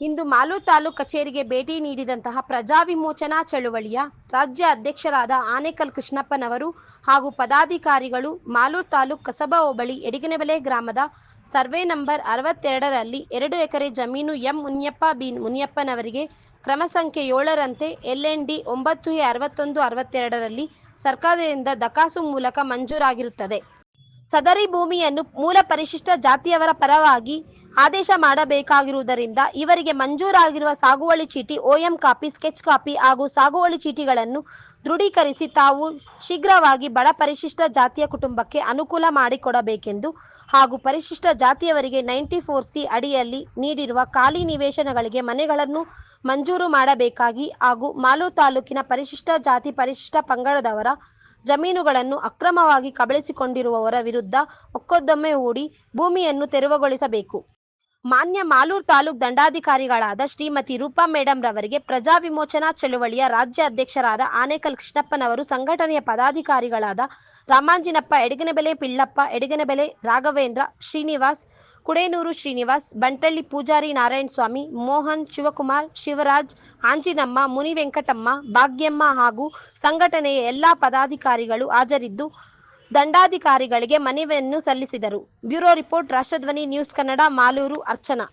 ಇಂದು ಮಾಲು ತಾಲೂಕ್ ಕಚೇರಿಗೆ ಭೇಟಿ ನೀಡಿದಂತಹ ಪ್ರಜಾ ವಿಮೋಚನಾ ಚಳುವಳಿಯ ರಾಜ್ಯ ಅಧ್ಯಕ್ಷರಾದ ಆನೇಕಲ್ ಕೃಷ್ಣಪ್ಪನವರು ಹಾಗೂ ಪದಾಧಿಕಾರಿಗಳು ಮಾಲೂರು ತಾಲೂಕ್ ಕಸಬಾ ಹೋಬಳಿ ಎಡಿಗನೆಬೆಲೆ ಗ್ರಾಮದ ಸರ್ವೆ ನಂಬರ್ ಅರವತ್ತೆರಡರಲ್ಲಿ ಎರಡು ಎಕರೆ ಜಮೀನು ಎಂ ಮುನಿಯಪ್ಪ ಬಿ ಮುನಿಯಪ್ಪನವರಿಗೆ ಕ್ರಮ ಸಂಖ್ಯೆ ಏಳರಂತೆ ಎಲ್ ಎನ್ ಡಿ ಒಂಬತ್ತು ಎ ಅರವತ್ತೊಂದು ಅರವತ್ತೆರಡರಲ್ಲಿ ಸರ್ಕಾರದಿಂದ ದಕಾಸು ಮೂಲಕ ಮಂಜೂರಾಗಿರುತ್ತದೆ. ಸದರಿ ಭೂಮಿಯನ್ನು ಮೂಲ ಪರಿಶಿಷ್ಟ ಜಾತಿಯವರ ಪರವಾಗಿ ಆದೇಶ ಮಾಡಬೇಕಾಗಿರುವುದರಿಂದ ಇವರಿಗೆ ಮಂಜೂರಾಗಿರುವ ಸಾಗುವಳಿ ಚೀಟಿ ಓಎಂ ಕಾಪಿ, ಸ್ಕೆಚ್ ಕಾಪಿ ಹಾಗೂ ಸಾಗುವಳಿ ಚೀಟಿಗಳನ್ನು ದೃಢೀಕರಿಸಿ ತಾವು ಶೀಘ್ರವಾಗಿ ಬಡ ಪರಿಶಿಷ್ಟ ಜಾತಿಯ ಕುಟುಂಬಕ್ಕೆ ಅನುಕೂಲ ಮಾಡಿಕೊಡಬೇಕೆಂದು ಹಾಗೂ ಪರಿಶಿಷ್ಟ ಜಾತಿಯವರಿಗೆ ನೈಂಟಿ ಫೋರ್ ಸಿ ಅಡಿಯಲ್ಲಿ ನೀಡಿರುವ ಖಾಲಿ ನಿವೇಶನಗಳಿಗೆ ಮನೆಗಳನ್ನು ಮಂಜೂರು ಮಾಡಬೇಕಾಗಿ ಹಾಗೂ ಮಾಲೂರು ತಾಲೂಕಿನ ಪರಿಶಿಷ್ಟ ಜಾತಿ ಪರಿಶಿಷ್ಟ ಪಂಗಡದವರ ಜಮೀನುಗಳನ್ನು ಅಕ್ರಮವಾಗಿ ಕಬಳಿಸಿಕೊಂಡಿರುವವರ ವಿರುದ್ಧ ಒಕ್ಕೊದ್ದೊಮ್ಮೆ ಹೂಡಿ ಭೂಮಿಯನ್ನು ತೆರವುಗೊಳಿಸಬೇಕು. ಮಾನ್ಯ ಮಾಲೂರು ತಾಲೂಕು ದಂಡಾಧಿಕಾರಿಗಳಾದ ಶ್ರೀಮತಿ ರೂಪಾ ಮೇಡಂ ರವರಿಗೆ ಪ್ರಜಾ ವಿಮೋಚನಾ ಚಳುವಳಿಯ ರಾಜ್ಯ ಅಧ್ಯಕ್ಷರಾದ ಆನೇಕಲ್ ಕೃಷ್ಣಪ್ಪನವರು, ಸಂಘಟನೆಯ ಪದಾಧಿಕಾರಿಗಳಾದ ರಾಮಾಂಜಿನಪ್ಪ, ಎಡಗನಬೆಲೆ ಪಿಳ್ಳಪ್ಪ, ಎಡಗನಬೆಲೆ ರಾಘವೇಂದ್ರ, ಶ್ರೀನಿವಾಸ್ ಕುಡೇನೂರು ಶ್ರೀನಿವಾಸ್ ಬಂಟಳ್ಳಿ ಪೂಜಾರಿ ನಾರಾಯಣಸ್ವಾಮಿ ಮೋಹನ್ ಶಿವಕುಮಾರ್, ಶಿವರಾಜ್, ಆಂಜಿನಮ್ಮ, ಮುನಿ ವೆಂಕಟಮ್ಮ, ಭಾಗ್ಯಮ್ಮ ಹಾಗೂ ಸಂಘಟನೆಯ ಎಲ್ಲ ಪದಾಧಿಕಾರಿಗಳು ಹಾಜರಿದ್ದು ದಂಡಾಧಿಕಾರಿಗಳಿಗೆ ಮನವಿಯನ್ನು ಸಲ್ಲಿಸಿದರು. Bureau report, ರಾಷ್ಟ್ರಧ್ವನಿ news Kannada, Malur Archana.